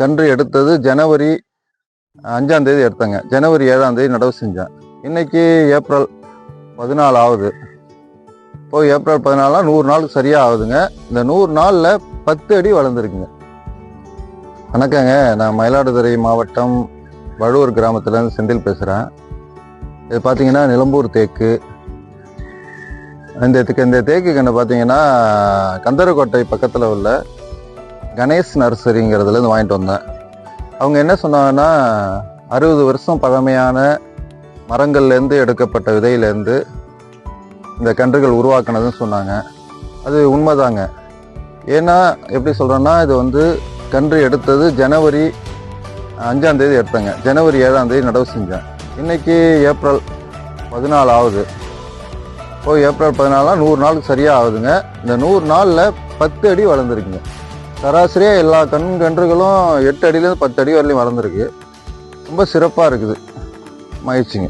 கன்று எடுத்தது ஜனவரி அஞ்சாம் தேதி எடுத்தேங்க. ஜனவரி ஏழாம் தேதி நடவு செஞ்சேன். இன்னைக்கு ஏப்ரல் பதினாலு ஆகுது. இப்போ ஏப்ரல் பதினாலா நூறு நாள் சரியாக ஆகுதுங்க. இந்த நூறு நாளில் பத்து அடி வளர்ந்துருக்குங்க. வணக்கங்க. நான் மயிலாடுதுறை மாவட்டம் வழுவூர் கிராமத்துலேருந்து செந்தில் பேசுகிறேன் இது பார்த்தீங்கன்னா நிலம்பூர் தேக்கு. இந்த இந்த தேக்கு கண்ணு பார்த்தீங்கன்னா கந்தரக்கோட்டை பக்கத்தில் உள்ள கணேஷ் நர்சரிங்கிறதுலேருந்து வாங்கிட்டு வந்தேன். அவங்க என்ன சொன்னாங்கன்னா அறுபது வருஷம் பழமையான மரங்கள்லேருந்து எடுக்கப்பட்ட விதையிலேருந்து இந்த கன்றுகள் உருவாக்குனதுன்னு சொன்னாங்க. அது உண்மைதாங்க. ஏன்னா எப்படி சொல்கிறேன்னா இது வந்து கன்று எடுத்தது ஜனவரி அஞ்சாந்தேதி எடுத்தேங்க. ஜனவரி ஏழாந்தேதி நடவு செஞ்சேன். இன்னைக்கு ஏப்ரல் பதினாலு ஆகுது. இப்போ ஏப்ரல் பதினாலாம் நூறு நாளுக்கு சரியாக ஆகுதுங்க. இந்த நூறு நாளில் பத்து அடி வளர்ந்துருக்குங்க. சராசரியாக எல்லா கண் கன்றுகளும் எட்டு அடியிலேருந்து பத்து அடி வரலையும் வளர்ந்துருக்கு. ரொம்ப சிறப்பாக இருக்குது. மகிழ்ச்சிங்க.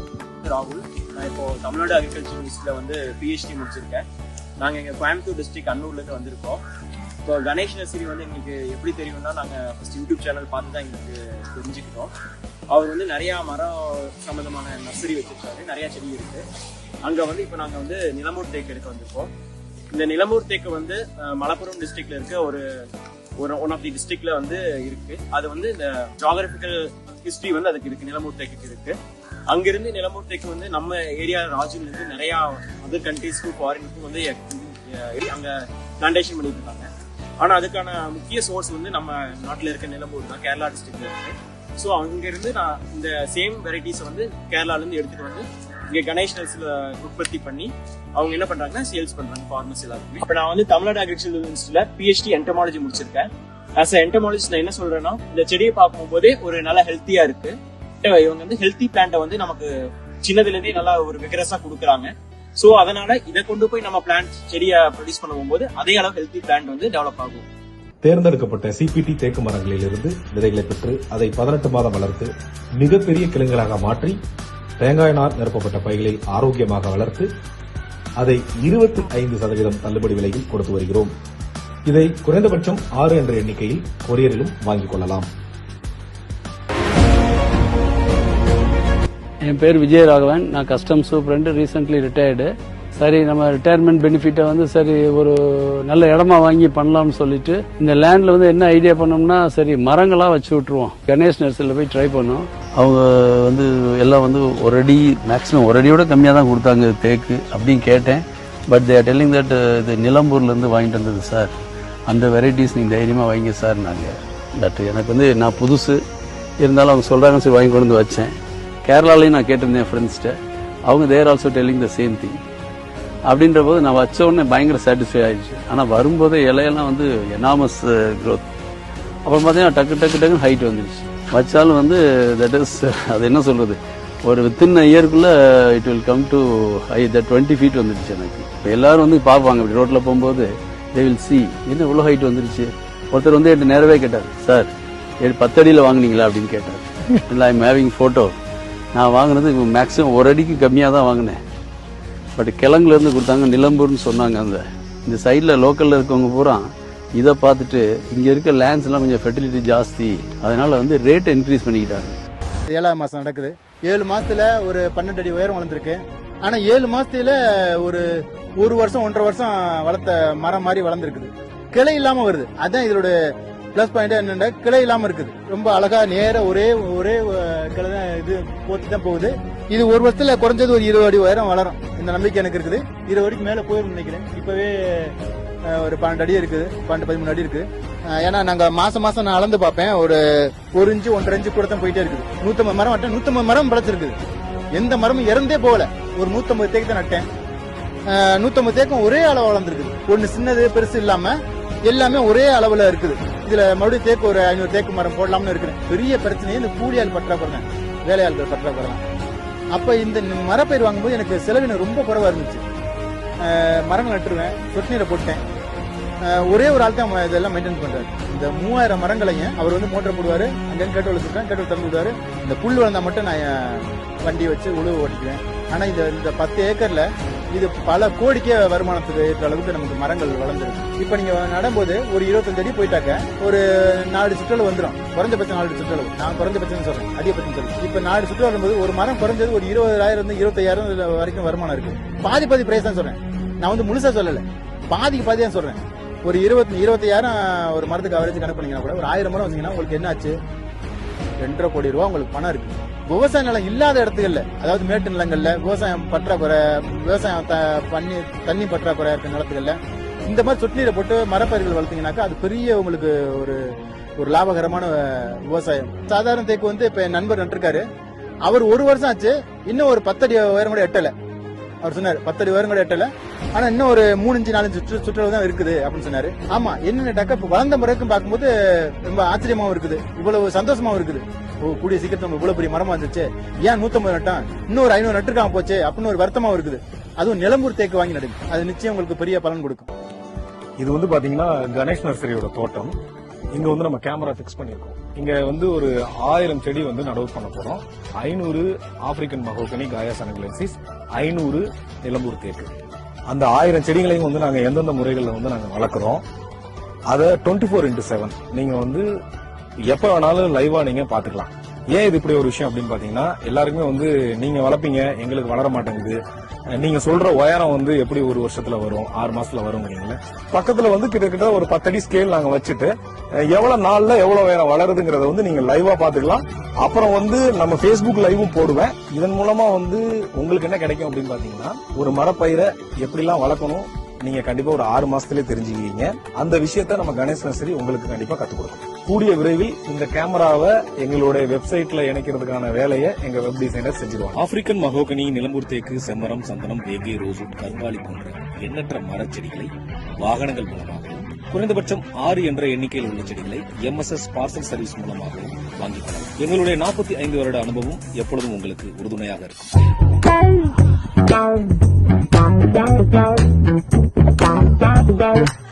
ராகுல் நான் இப்போ தமிழ்நாடு அக்ரிகல்ச்சர் யூனிவர்சிட்டியில் வந்து பிஹெச்டி முடிச்சிருக்கேன். நாங்கள் இங்கே கோயம்புத்தூர் டிஸ்ட்ரிக்ட் அன்னூர்லேருந்து வந்திருக்கோம். இப்போ கணேஷ் நர்சரி வந்து எங்களுக்கு எப்படி தெரியும்னா நாங்கள் ஃபஸ்ட் யூடியூப் சேனல் பார்த்து தான் எங்களுக்கு தெரிஞ்சுக்கிட்டோம். அவர் வந்து நிறையா மரம் சம்மந்தமான நர்சரி வச்சிருக்காரு. நிறையா செடி இருக்குது அங்கே வந்து இப்போ நாங்கள் வந்து நிலமூர் தேக்கு எடுக்க வந்திருக்கோம். இந்த நிலமூர் தேக்கு வந்து மலப்புரம் டிஸ்ட்ரிக்ட்ல இருக்க ஒரு ஒரு ஒன் ஆஃப் தி டிஸ்ட்ரிக்ட்ல வந்து இருக்கு. அது வந்து இந்த ஜாகிரபிக்கல் ஹிஸ்டரி வந்து அதுக்கு இருக்கு. நிலமூர் தேக்கு இருக்கு. அங்கிருந்து நிலமூர் தேக்கு வந்து நம்ம ஏரியா ராஜுல இருந்து நிறைய அதர் கண்ட்ரீஸ்க்கும் ஃபாரினுக்கும் வந்து அங்க பிளான்டேஷன் பண்ணிட்டு இருக்காங்க. ஆனா அதுக்கான முக்கிய சோர்ஸ் வந்து நம்ம நாட்டுல இருக்க நிலம்பூர் தான். கேரளா டிஸ்ட்ரிக்ட்ல இருக்கு. ஸோ அங்கிருந்து நான் இந்த சேம் வெரைட்டிஸ் வந்து கேரளால இருந்து எடுத்துட்டு வந்து இங்க கணேஷ் நர்ஸ்ல உற்பத்தி பண்ணி அவங்க என்ன பண்றாங்கன்னா சேல்ஸ் பண்றாங்க ஃபார்மர்ஸ் எல்லாருக்குமே. இப்ப நான் வந்து தமிழ்நாடு அக்ரிகல்ச்சர் யூனிவர்சிட்டியில பிஹெச்டி என்டமாலஜி முடிச்சிருக்கேன். ஆஸ் அ என்டமாலஜிஸ்ட் நான் என்ன சொல்றேன்னா இந்த செடியை பார்க்கும் போதே ஒரு நல்ல ஹெல்த்தியா இருக்கு. இவங்க வந்து ஹெல்த்தி பிளான்ட்டை வந்து நமக்கு சின்னதுல இருந்தே நல்லா ஒரு விகரஸா கொடுக்குறாங்க. சோ அதனால இதை கொண்டு போய் நம்ம பிளான்ட் செடியை ப்ரொடியூஸ் பண்ணும்போது அதே அளவு ஹெல்த்தி பிளான்ட் வந்து டெவலப் ஆகும். தேர்ந்தெடுக்கப்பட்ட சிபிடி தேக்கு மரங்களிலிருந்து விதைகளை பெற்று அதை பதினெட்டு மாதம் வளர்த்து மிகப்பெரிய கிழங்குகளாக மாற்றி தேங்காய் நார் நிரப்பப்பட்ட பைகளை ஆரோக்கியமாக வளர்த்து அதை இருபத்தி ஐந்து சதவீதம் தள்ளுபடி விலையில் கொடுத்து வருகிறோம். இதை குறைந்தபட்சம் ஆறு என்ற எண்ணிக்கையில் கொரியரிலும் வாங்கிக் கொள்ளலாம். என் பேர் விஜயராகவன். நான் கஸ்டம் சூப்ரண்ட் ரீசெண்ட்லி ரிட்டையர்டு சரி நம்ம ரிட்டையர்மெண்ட் பெனிஃபிட்டை வந்து சரி ஒரு நல்ல இடமா வாங்கி பண்ணலாம்னு சொல்லிட்டு இந்த லேண்ட்ல வந்து என்ன ஐடியா பண்ணோம்னா சரி மரங்களா வச்சு விட்டுருவோம். கணேஷ் நர்சரியில் போய் ட்ரை பண்ணோம். அவங்க வந்து எல்லாம் வந்து ஒரு அடி மேக்ஸிமம் ஒரு அடியோட கம்மியாக தான் கொடுத்தாங்க தேக்கு அப்படின்னு கேட்டேன். பட் தேர் டெல்லிங் தட் இது நிலம்பூர்லேருந்து வாங்கிட்டு வந்தது சார் அந்த வெரைட்டிஸ் நீங்கள் தைரியமாக வைங்க சார் நாங்கள் பட் எனக்கு வந்து நான் புதுசு. இருந்தாலும் அவங்க சொல்கிறாங்க சரி வாங்கி கொண்டு வந்து வச்சேன். கேரளாலையும் நான் கேட்டிருந்தேன் ஃப்ரெண்ட்ஸ்கிட்ட அவங்க they're also telling the same thing அப்படின்ற போது நான் வச்ச உடனே பயங்கர சாட்டிஸ்ஃபை ஆயிடுச்சு. ஆனால் வரும்போதே இலையெல்லாம் வந்து எனாமஸ் க்ரோத் uh, அப்புறம் பார்த்தீங்கன்னா டக்கு டக்கு டக்குன்னு ஹைட் வந்துடுச்சு வச்சாலும் வந்து தட் இஸ் அது என்ன சொல்றது? ஒரு within இயர்க்குள்ள it will come to high the twenty feet வந்துடுச்சு எனக்கு. இப்போ எல்லாரும் வந்து பார்ப்பாங்க இப்படி ரோட்டில் போகும்போது தே வில் சி என்ன இவ்வளோ ஹைட் வந்துருச்சு? ஒருத்தர் வந்து என்கிட்ட நேரவே கேட்டார் சார் ஏழு பத்தடியில் வாங்கினீங்களா? அப்படின்னு கேட்டார். இல்லை ஐம் ஹேவிங் ஃபோட்டோ நான் வாங்கினது மேக்ஸிமம் ஒரு அடிக்கு கம்மியாக தான் வாங்கினேன். பட் கிழங்குலேருந்து கொடுத்தாங்க நிலம்பூர்னு சொன்னாங்க அந்த இந்த சைடில் லோக்கலில் இருக்கவங்க பூரா இதை பார்த்துட்டு இங்கே இருக்க லேண்ட்ஸ்லாம் கொஞ்சம் ஃபெர்டிலிட்டி ஜாஸ்தி. அதனால் வந்து ரேட் இன்க்ரீஸ் பண்ணிக்கிட்டாங்க. ஏழாவது மாதம் நடக்குது. ஏழு மாதத்தில் ஒரு பன்னெண்டு அடி உயரம் வளர்ந்துருக்கு. ஆனால் ஏழு மாதத்தில் ஒரு ஒரு வருஷம் ஒன்றரை வருஷம் வளர்த்த மரம் மாதிரி வளர்ந்துருக்குது. கிளை இல்லாமல் வருது. அதுதான் இதோட பிளஸ் பாயிண்ட் என்னென்னா கிளை இல்லாமல் இருக்குது. ரொம்ப அழகாக நேராக ஒரே ஒரே கிளை தான் இது போத்தி தான் போகுது. இது ஒரு வருஷத்துல குறைஞ்சது ஒரு இருபது அடி உயரம் வளரும். இந்த நம்பிக்கை எனக்கு இருக்குது. இருபது அடிக்கு மேல போயிரும் நினைக்கிறேன். இப்பவே ஒரு பன்னெண்டு அடி இருக்குது. பன்னெண்டு பதிமூணு அடி இருக்கு. ஏன்னா நாங்க மாசம் மாசம் நான் அளந்து பார்ப்பேன். ஒரு ஒரு இன்ச்சு ஒன்றரை இன்ச்சு கூட தான் போயிட்டே இருக்குது. நூத்தம்பது மரம் நட்டேன். நூத்தம்பது மரம் படைச்சிருக்குது எந்த மரமும் இறந்தே போகல. ஒரு நூத்தம்பது தேக்கு தான் நட்டேன். நூத்தம்பது தேக்கம் ஒரே அளவு வளர்ந்துருக்குது. ஒன்னு சின்னது பெருசு இல்லாம எல்லாமே ஒரே அளவுல இருக்குது. இதுல மறுபடியும் தேக்கு ஒரு ஐநூறு தேக்கு மரம் போடலாம்னு இருக்கிறேன். பெரிய பிரச்சனையே இந்த கூலியால் பற்றாக்குறேன் வேலையாள்கள் பற்றாக்குறேன் அப்போ இந்த மரப்பயிர் வாங்கும்போது எனக்கு செலவினம் ரொம்ப குறைவா இருந்துச்சு. மரங்கள் நட்டுருவேன் சொட்டு நீரை போட்டேன். ஒரே ஒரு ஆள் தான் இதெல்லாம் மெயின்டைன் பண்றாரு. இந்த மூவாயிரம் மரங்களையும் அவர் வந்து மோட்டர் போடுவாரு. அங்கே கேட்டு வச்சுருக்கேன் கேட்டு திறந்து விடுவாரு. இந்த புல் வளர்ந்தா மட்டும் நான் என் வண்டி வச்சு உழுவு ஓட்டிக்குவேன். ஆனா இந்த இந்த பத்து ஏக்கர்ல இது பல கோடிக்கே வருமானத்துக்கு ஏற்ற அளவுக்கு நமக்கு மரங்கள் வளர்ந்துருக்கு. இப்ப நீங்க நடும்போது ஒரு இருபத்தஞ்சு அடி போயிட்டாக்க ஒரு நாலு சுற்றளவு வந்துடும் குறைஞ்சபட்சம் நாலு சுற்றளவு. நான் குறைஞ்சபட்சம் சொல்றேன். அதிகபட்சம் சொல்றேன். இப்ப நாலு சுற்றளவு வரும்போது ஒரு மரம் குறைஞ்சது ஒரு இருபதாயிரம் இருந்து இருபத்தாயிரம் வரைக்கும் வருமானம் இருக்கு. பாதி பாதி பிரைஸ் தான் சொல்றேன். நான் வந்து முழுசா சொல்லல. பாதிக்கு பாதி தான் சொல்றேன். ஒரு இருபத்தி இருபத்தையாயிரம் ஒரு மரத்துக்கு அவரேஜ் கணக்கு பண்ணீங்கன்னா கூட ஒரு ஆயிரம் மரம் வச்சீங்கன்னா உங்களுக்கு என்ன ஆச்சு ரெண்டரை கோடி ரூபா உங்களுக்கு பணம் இருக்கு. விவசாய நிலம் இல்லாத இடத்துகள்ல அதாவது மேட்டு நிலங்கள்ல விவசாயம் பற்றாக்குறை விவசாயம் த- பண்ணி தண்ணி பற்றாக்குறை இருக்கிற நிலத்துகள்ல இந்த மாதிரி சொட்டு நீரை போட்டு மரப்பயிர்கள் வளர்த்தீங்கன்னாக்கா அது பெரிய உங்களுக்கு ஒரு ஒரு லாபகரமான விவசாயம். சாதாரண தேக்கு வந்து இப்ப என் நண்பர் நட்டிருக்காரு. அவர் ஒரு வருஷம் ஆச்சு. இன்னும் ஒரு பத்தடி உயரம் கூட எட்டலை. அவர் சொன்னார் பத்தடி உயரம் கூட எட்டல. ஆனா இன்னும் ஒரு மூணு அஞ்சு நாலு சுற்று சுற்றுலா தான் இருக்குது அப்படின்னு சொன்னாரு. ஆமா என்னன்னு இப்போ வளர்ந்த முறைக்கும் பார்க்கும்போது ரொம்ப ஆச்சரியமாவும் இருக்குது. இவ்வளவு சந்தோஷமாவும் இருக்குது. ஓ கூடிய சீக்கிரத்தில் நம்ம இவ்வளவு பெரிய மரமா இருந்துச்சு. ஏன் நூத்தம்பது நட்டான்? இன்னும் ஒரு ஐநூறு நட்டுருக்காம போச்சு அப்படின்னு ஒரு வருத்தமாவும் இருக்குது. அதுவும் நிலம்பூர் தேக்கு வாங்கி நடுங்க. அது நிச்சயம் உங்களுக்கு பெரிய பலன் கொடுக்கும். இது வந்து பாத்தீங்கன்னா கணேஷ் நர்சரியோட தோட்டம். இங்க வந்து நம்ம கேமரா பிக்ஸ் பண்ணிருக்கோம். இங்க வந்து ஒரு ஆயிரம் செடி வந்து நடவு பண்ண போறோம். ஐநூறு ஆப்பிரிக்கன் மகோகனி காயா சனகுலன்சிஸ் ஐநூறு நிலம்பூர் தேக்கு. அந்த ஆயிரம் செடிகளையும் வந்து நாங்க எந்தெந்த முறைகள்ல வந்து நாங்க வளர்க்குறோம்? அதை டுவெண்ட்டி ஃபோர் இன்டூ செவன் நீங்க வந்து எப்ப வேணாலும் லைவா நீங்க பாத்துக்கலாம். ஏன் இது இப்படி ஒரு விஷயம் அப்படின்னு பாத்தீங்கன்னா எல்லாருக்குமே வந்து நீங்க வளர்ப்பீங்க எங்களுக்கு வளர மாட்டேங்குது. நீங்க சொல்ற உயரம் வந்து எப்படி ஒரு வருஷத்துல வரும் ஆறு மாசத்துல வருங்கிறீங்களே பக்கத்துல வந்து கிட்டத்தட்ட ஒரு பத்தடி ஸ்கேல் நாங்க வச்சுட்டு எவ்வளவு நாள்ல எவ்வளவு உயரம் வளருதுங்கிறத வந்து நீங்க லைவா பாத்துக்கலாம் அப்புறம் வந்து நம்ம பேஸ்புக் லைவும் போடுவேன். இதன் மூலமா வந்து உங்களுக்கு என்ன கிடைக்கும் அப்படின்னு பாத்தீங்கன்னா ஒரு மரப்பயிரை எப்படிலாம் வளர்க்கணும் நீங்க கண்டிப்பா ஒரு ஆறு மாசத்துலயே தெரிஞ்சுக்குவீங்க. அந்த விஷயத்த நம்ம கணேஷ் நர்சரி உங்களுக்கு கண்டிப்பா கத்துக் கொடுக்கும். கூடிய விரைவில் இந்த கேமராவை எங்களுடைய வெப்சைட்ல இணைக்கிறதுக்கான வேலையை எங்க வெப் டிசைனர் செஞ்சிருவாங்க. ஆப்பிரிக்கன் மகோகனி நிலம்பூர் தேக்கு செம்மரம் சந்தனம் வேங்கை ரோசூட் கருங்காலி போன்ற எண்ணற்ற மரச்செடிகளை வாகனங்கள் மூலமாகவும் குறைந்தபட்சம் ஆறு என்ற எண்ணிக்கையில் உள்ள செடிகளை எம்எஸ்எஸ் பார்சல் சர்வீஸ் மூலமாகவும் வாங்கிக் கொள்ளலாம் எங்களுடைய நாற்பத்தி ஐந்து வருட அனுபவம் எப்பொழுதும் உங்களுக்கு உறுதுணையாக இருக்கும். Thank you.